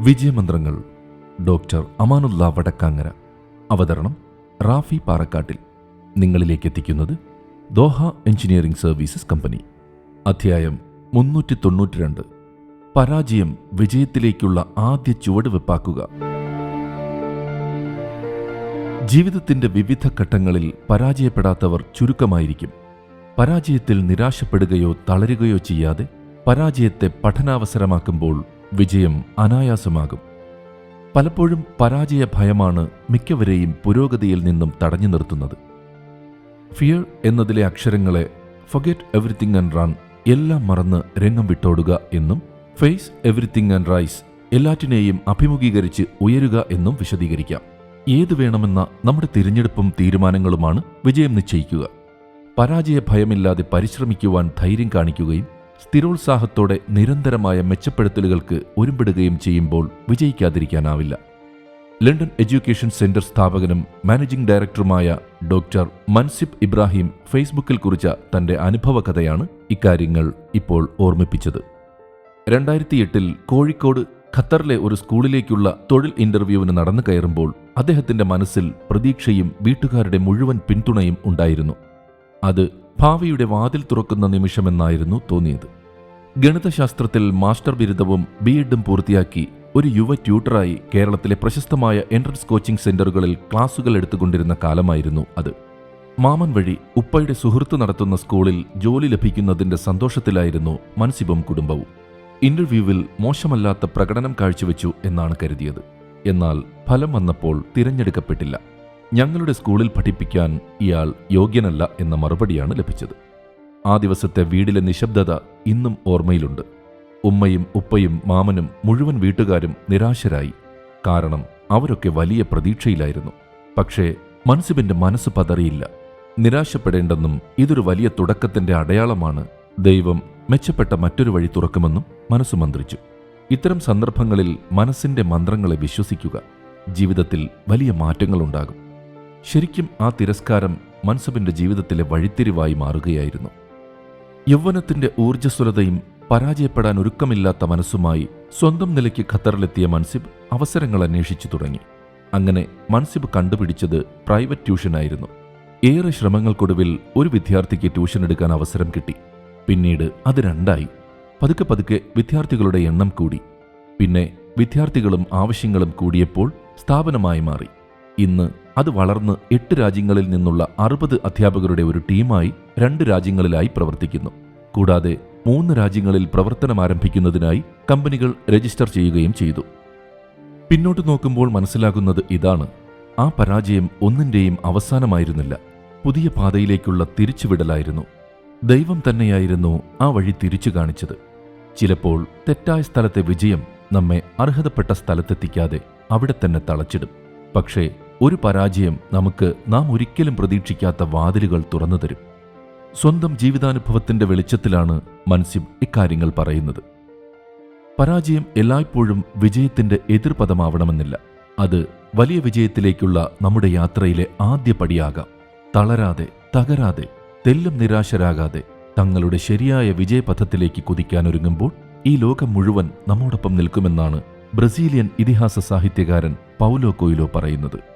വിജയമന്ത്രങ്ങൾ doctor Amanullah Vadakkangara. അവതരണം റാഫി പാറക്കാട്ടിൽ. നിങ്ങളിലേക്ക് എത്തിക്കുന്നത് ദോഹ എഞ്ചിനീയറിംഗ് സർവീസസ് കമ്പനി. അധ്യായം മുന്നൂറ്റി തൊണ്ണൂറ്റി രണ്ട് പരാജയം വിജയത്തിലേക്കുള്ള ആദ്യ ചുവടുവെപ്പാക്കുക ജീവിതത്തിന്റെ വിവിധ ഘട്ടങ്ങളിൽ പരാജയപ്പെടാത്തവർ ചുരുക്കമായിരിക്കും. പരാജയത്തിൽ നിരാശപ്പെടുകയോ തളരുകയോ ചെയ്യാതെ പരാജയത്തെ പഠനാവസരമാക്കുമ്പോൾ വിജയം അനായാസമാകും. പലപ്പോഴും പരാജയ ഭയമാണ് മിക്കവരെയും പുരോഗതിയിൽ നിന്നും തടഞ്ഞു നിർത്തുന്നത്. ഫിയർ എന്നതിലെ അക്ഷരങ്ങളെ ഫൊഗറ്റ് എവറിത്തിങ് ആൻഡ് റൺ എല്ലാം മറന്ന് രംഗം വിട്ടോടുക എന്നും ഫേസ് എവറിത്തിങ് ആൻഡ് റൈസ് എല്ലാറ്റിനെയും അഭിമുഖീകരിച്ച് ഉയരുക എന്നും വിശദീകരിക്കാം. ഏത് വേണമെന്ന നമ്മുടെ തിരഞ്ഞെടുപ്പും തീരുമാനങ്ങളുമാണ് വിജയം നിശ്ചയിക്കുക. പരാജയ ഭയമില്ലാതെ പരിശ്രമിക്കുവാൻ ധൈര്യം കാണിക്കുകയും സ്ഥിരോത്സാഹത്തോടെ നിരന്തരമായ മെച്ചപ്പെടുത്തലുകൾക്ക് ഒരുമ്പെടുകയും ചെയ്യുമ്പോൾ വിജയിക്കാതിരിക്കാനാവില്ല. ലണ്ടൻ എഡ്യൂക്കേഷൻ സെന്റർ സ്ഥാപകനും മാനേജിംഗ് ഡയറക്ടറുമായ ഡോക്ടർ മൻസിബ് ഇബ്രാഹിം ഫേസ്ബുക്കിൽ കുറിച്ച തന്റെ അനുഭവ കഥയാണ് ഇക്കാര്യങ്ങൾ ഇപ്പോൾ ഓർമ്മിപ്പിച്ചത്. രണ്ടായിരത്തി എട്ടിൽ കോഴിക്കോട് ഖത്തറിലെ ഒരു സ്കൂളിലേക്കുള്ള തൊഴിൽ ഇന്റർവ്യൂവിന് നടന്നു കയറുമ്പോൾ അദ്ദേഹത്തിന്റെ മനസ്സിൽ പ്രതീക്ഷയും വീട്ടുകാരുടെ മുഴുവൻ പിന്തുണയും ഉണ്ടായിരുന്നു. അത് ഭാവിയുടെ വാതിൽ തുറക്കുന്ന നിമിഷമെന്നായിരുന്നു തോന്നിയത്. ഗണിതശാസ്ത്രത്തിൽ മാസ്റ്റർ ബിരുദവും ബി എഡും പൂർത്തിയാക്കി ഒരു യുവ ട്യൂട്ടറായി കേരളത്തിലെ പ്രശസ്തമായ എൻട്രൻസ് കോച്ചിംഗ് സെന്ററുകളിൽ ക്ലാസുകൾ എടുത്തുകൊണ്ടിരുന്ന കാലമായിരുന്നു അത്. മാമൻ വഴി ഉപ്പയുടെ സുഹൃത്ത് നടത്തുന്ന സ്കൂളിൽ ജോലി ലഭിക്കുന്നതിന്റെ സന്തോഷത്തിലായിരുന്നു മൻസിബും കുടുംബവും. ഇന്റർവ്യൂവിൽ മോശമല്ലാത്ത പ്രകടനം കാഴ്ചവെച്ചു എന്നാണ് കരുതിയത്. എന്നാൽ ഫലം വന്നപ്പോൾ തിരഞ്ഞെടുക്കപ്പെട്ടില്ല. ഞങ്ങളുടെ സ്കൂളിൽ പഠിപ്പിക്കാൻ ഇയാൾ യോഗ്യനല്ല എന്ന മറുപടിയാണ് ലഭിച്ചത്. ആ ദിവസത്തെ വീടിലെ നിശബ്ദത ഇന്നും ഓർമ്മയിലുണ്ട്. ഉമ്മയും ഉപ്പയും മാമനും മുഴുവൻ വീട്ടുകാരും നിരാശരായി. കാരണം അവരൊക്കെ വലിയ പ്രതീക്ഷയിലായിരുന്നു. പക്ഷേ മൻസിബിന്റെ മനസ്സ് പതറിയില്ല. നിരാശപ്പെടേണ്ടെന്നും ഇതൊരു വലിയ തുടക്കത്തിന്റെ അടയാളമാണ്. ദൈവം മെച്ചപ്പെട്ട മറ്റൊരു വഴി തുറക്കുമെന്നും മനസ്സ് മന്ത്രിച്ചു. ഇത്തരം സന്ദർഭങ്ങളിൽ മനസ്സിന്റെ മന്ത്രങ്ങളെ വിശ്വസിക്കുക. ജീവിതത്തിൽ വലിയ മാറ്റങ്ങളുണ്ടാകും. ശരിക്കും ആ തിരസ്കാരം മൻസബിന്റെ ജീവിതത്തിലെ വഴിത്തിരിവായി മാറുകയായിരുന്നു. യൗവനത്തിന്റെ ഊർജസ്വലതയും പരാജയപ്പെടാൻ ഒരുക്കമില്ലാത്ത മനസ്സുമായി സ്വന്തം നിലയ്ക്ക് ഖത്തറിലെത്തിയ മൻസിബ് അവസരങ്ങൾ അന്വേഷിച്ചു തുടങ്ങി. അങ്ങനെ മൻസിബ് കണ്ടുപിടിച്ചത് പ്രൈവറ്റ് ട്യൂഷനായിരുന്നു. ഏറെ ശ്രമങ്ങൾക്കൊടുവിൽ ഒരു വിദ്യാർത്ഥിക്ക് ട്യൂഷൻ എടുക്കാൻ അവസരം കിട്ടി. പിന്നീട് അത് രണ്ടായി. പതുക്കെ പതുക്കെ വിദ്യാർത്ഥികളുടെ എണ്ണം കൂടി. പിന്നെ വിദ്യാർത്ഥികളും ആവശ്യങ്ങളും കൂടിയപ്പോൾ സ്ഥാപനമായി മാറി. ഇന്ന് അത് വളർന്ന് എട്ട് രാജ്യങ്ങളിൽ നിന്നുള്ള അറുപത് അധ്യാപകരുടെ ഒരു ടീമായി രണ്ട് രാജ്യങ്ങളിലായി പ്രവർത്തിക്കുന്നു. കൂടാതെ മൂന്ന് രാജ്യങ്ങളിൽ പ്രവർത്തനം ആരംഭിക്കുന്നതിനായി കമ്പനികൾ രജിസ്റ്റർ ചെയ്യുകയും ചെയ്തു. പിന്നോട്ട് നോക്കുമ്പോൾ മനസ്സിലാകുന്നത് ഇതാണ്. ആ പരാജയം ഒന്നിന്റെയും അവസാനമായിരുന്നില്ല. പുതിയ പാതയിലേക്കുള്ള തിരിച്ചുവിടലായിരുന്നു. ദൈവം തന്നെയായിരുന്നു ആ വഴി തിരിച്ചു കാണിച്ചത്. ചിലപ്പോൾ തെറ്റായ സ്ഥലത്തെ വിജയം നമ്മെ അർഹതപ്പെട്ട സ്ഥലത്തെത്തിക്കാതെ അവിടെ തന്നെ തളച്ചിടും. പക്ഷേ ഒരു പരാജയം നമുക്ക് നാം ഒരിക്കലും പ്രതീക്ഷിക്കാത്ത വാതിലുകൾ തുറന്നു തരും. സ്വന്തം ജീവിതാനുഭവത്തിന്റെ വെളിച്ചത്തിലാണ് മൻസിബ് ഇക്കാര്യങ്ങൾ പറയുന്നത്. പരാജയം എല്ലായ്പ്പോഴും വിജയത്തിന്റെ എതിർപദമാവണമെന്നില്ല അത് വലിയ വിജയത്തിലേക്കുള്ള നമ്മുടെ യാത്രയിലെ ആദ്യ പടിയാകാം. തളരാതെ തകരാതെ തെല്ലും നിരാശരാകാതെ തങ്ങളുടെ ശരിയായ വിജയപഥത്തിലേക്ക് കുതിക്കാനൊരുങ്ങുമ്പോൾ ഈ ലോകം മുഴുവൻ നമ്മോടൊപ്പം നിൽക്കുമെന്നാണ് ബ്രസീലിയൻ ഇതിഹാസ സാഹിത്യകാരൻ പൗലോ കൊയിലോ പറയുന്നത്.